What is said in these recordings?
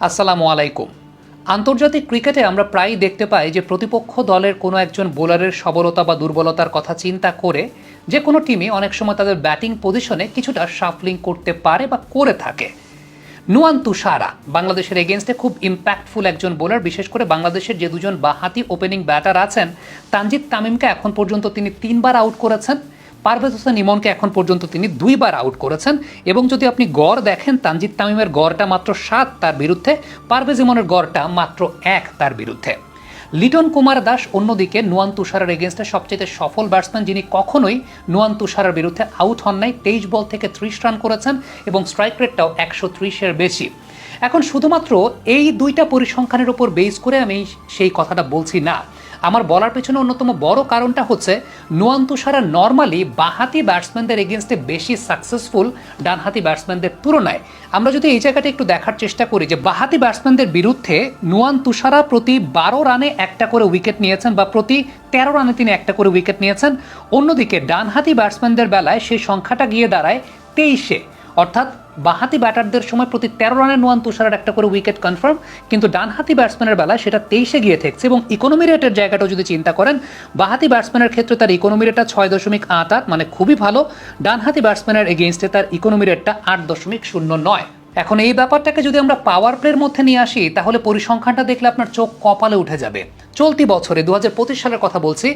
আসসালামু আলাইকুম। আন্তর্জাতিক ক্রিকেটে আমরা প্রায়ই দেখতে পাই যে প্রতিপক্ষ দলের কোনো একজন বোলারের সবলতা বা দুর্বলতার কথা চিন্তা করে যে কোনো টিমই অনেক সময় তাদের ব্যাটিং পজিশনে কিছুটা শাফলিং করতে পারে বা করে থাকে। নুয়ান তুষারা, বাংলাদেশের এগেনস্টে খুব ইম্প্যাক্টফুল একজন বোলার, বিশেষ করে বাংলাদেশের যে দুজন বাহাতি ওপেনিং ব্যাটার আছেন, তানজিদ তামিমকে এখন পর্যন্ত তিনি তিনবার আউট করেছেন। পারভেজ হোসেন ইমনকে এখন পর্যন্ত তিনি দুইবার আউট করেছেন এবং যদি আপনি গড় দেখেন, তানজিদ তামিমের গড়টা মাত্র সাত তার বিরুদ্ধে, পারভেজ ইমনের গড়টা মাত্র এক তার বিরুদ্ধে। লিটন কুমার দাস অন্যদিকে নুয়ান তুষারের এগেনস্টে সবচেয়ে সফল ব্যাটসম্যান যিনি কখনোই নুয়ান তুষারের বিরুদ্ধে আউট হন নাই, তেইশ বল থেকে ত্রিশ রান করেছেন এবং স্ট্রাইক রেটটাও একশো ত্রিশের বেশি। এখন শুধুমাত্র এই দুইটা পরিসংখ্যানের উপর বেস করে আমি সেই কথাটা বলছি না। আমার বলার পেছনে অন্যতম বড় কারণটা হচ্ছে নুয়ান তুষারা নর্মালি বাহাতি ব্যাটসম্যানদের এগেনস্টে বেশি সাকসেসফুল ডানহাতি ব্যাটসম্যানদের তুলনায়। আমরা যদি এই জায়গাটা একটু দেখার চেষ্টা করি যে বাহাতি ব্যাটসম্যানদের বিরুদ্ধে নুয়ান তুষারা প্রতি বারো রানে একটা করে উইকেট নিয়েছেন বা প্রতি তেরো রানে তিনি একটা করে উইকেট নিয়েছেন। অন্যদিকে ডানহাতি ব্যাটসম্যানদের বেলায় সেই সংখ্যাটা গিয়ে দাঁড়ায় তেইশে। অর্থাৎ বাহাতি ব্যাটারদের সময় প্রতি তেরো রানে নোয়ান তুষারের একটা করে উইকেট কনফার্ম কিন্তু ডানহাতি ব্যাটসম্যানের বেলায় সেটা তেইশে গিয়ে থাকছে এবং ইকোনমি রেটের জায়গাটাও যদি চিন্তা করেন, বাহাতি ব্যাটসম্যানের ক্ষেত্রে তার ইকোনমি রেটটা ছয় দশমিক আট আট মানে খুবই ভালো। ডানহাতি ব্যাটসম্যানের এগেনস্টে তার ইকোনমি রেটটা আট দশমিক শূন্য নয়। এখন এই ব্যাপারটাকে যদি আমরা পাওয়ার প্লের মধ্যে নিয়ে আসি, তাহলে পরিসংখ্যানটা দেখলে আপনার চোখ কপালে উঠে যাবে। চলতি বছরে দু হাজার পঁচিশ সালের কথা বলছি,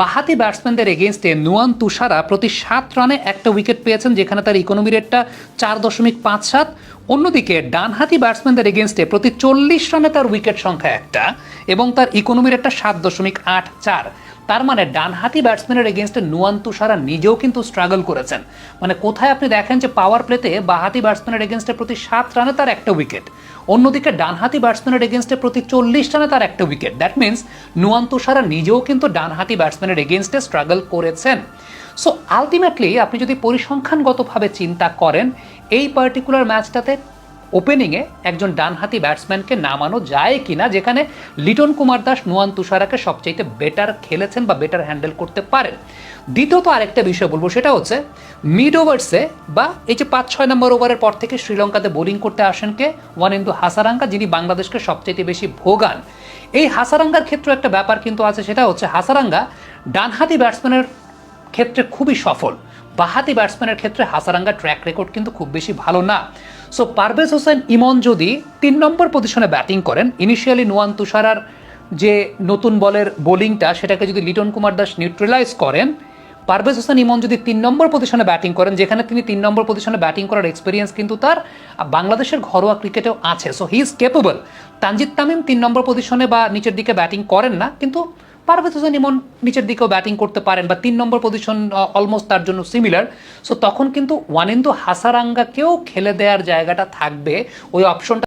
বাহাতি ব্যাটসম্যানদের এগেনস্টে নুয়ান তুষারা প্রতি সাত রানে একটা উইকেট পেয়েছেন, যেখানে তার ইকোনমি রেটটা চার দশমিক পাঁচ সাত। অন্যদিকে ডানহাতি ব্যাটসম্যানদের এগেনস্টে প্রতি চল্লিশ রানে তার উইকেট সংখ্যা একটা এবং তার ইকোনমি রেটটা সাত দশমিক আট চার। তার মানে ডানহাতি ব্যাটসম্যানের এগেনস্টে নুয়ান তুষারা নিজেও কিন্তু স্ট্রাগল করেছেন। মানে কোথায় আপনি দেখেন যে পাওয়ার প্লেতে বাহাতি ব্যাটসম্যানের এগেনস্টে প্রতি সাত রানে তার একটা উইকেট অন্যদিকে ডানহাতি ব্যাটসম্যানের এগেনস্টে প্রতি চল্লিশ রানে তার একটা wicket that means Nuwan Thushara নিজেও কিন্তু ডানহাতি ব্যাটসম্যানের এগেনস্টে স্ট্রাগল করেছেন। সো আলটিমেটলি আপনি যদি পরিসংখ্যানগতভাবে চিন্তা করেন, এই পার্টিকুলার ম্যাচটাতে ওপেনিংয়ে একজন ডানহাতি ব্যাটসম্যানকে নামানো যায় কিনা, যেখানে লিটন কুমার দাস, নুয়ান তুষারাকে সবচাইতে বেটার খেলেছেন বা বেটার হ্যান্ডেল করতে পারেন। দ্বিতীয়ত আরেকটা বিষয় বলব, সেটা হচ্ছে মিড ওভার্সে বা এই যে পাঁচ ছয় নম্বর ওভারের পর থেকে শ্রীলঙ্কাতে বোলিং করতে আসেন কে? ওয়ান ইন্দু হাসারাঙ্কা যিনি বাংলাদেশকে সবচাইতে বেশি ভোগান। এই হাসারাঙ্গার ক্ষেত্রে একটা ব্যাপার কিন্তু আছে, সেটা হচ্ছে হাসারাঙ্গা ডানহাতি ব্যাটসম্যানের ক্ষেত্রে খুবই সফল। বাহাতি ব্যাটসম্যানের ক্ষেত্রে হাসারাঙ্গা ট্র্যাক রেকর্ড কিন্তু খুব বেশি ভালো না। সো পারভেজ হোসেন ইমন যদি তিন নম্বর পজিশনে ব্যাটিং করেন ইনিশিয়ালি নুয়ান তুষারার যে নতুন বলের বোলিংটা সেটাকে যদি লিটন কুমার দাস নিউট্রালাইজ করেন পারভেজ হোসেন ইমন যদি তিন নম্বর পজিশনে ব্যাটিং করেন, যেখানে তিনি তিন নম্বর পজিশনে ব্যাটিং করার এক্সপিরিয়েন্স কিন্তু তার বাংলাদেশের ঘরোয়া ক্রিকেটেও আছে। So he is capable Tanzid Tamim তিন নম্বর পজিশনে বা নিচের দিকে ব্যাটিং করেন না, কিন্তু পারভেজ হোসেন ইমন নিচের দিকেও ব্যাটিং করতে পারেন বা তিন নম্বর পজিশন অলমোস্ট তার জন্য সিমিলার সো তখন কিন্তু ওয়ানেন্দু হাসারাঙ্গাকেও খেলে দেওয়ার জায়গাটা থাকবে। ওই অপশনটা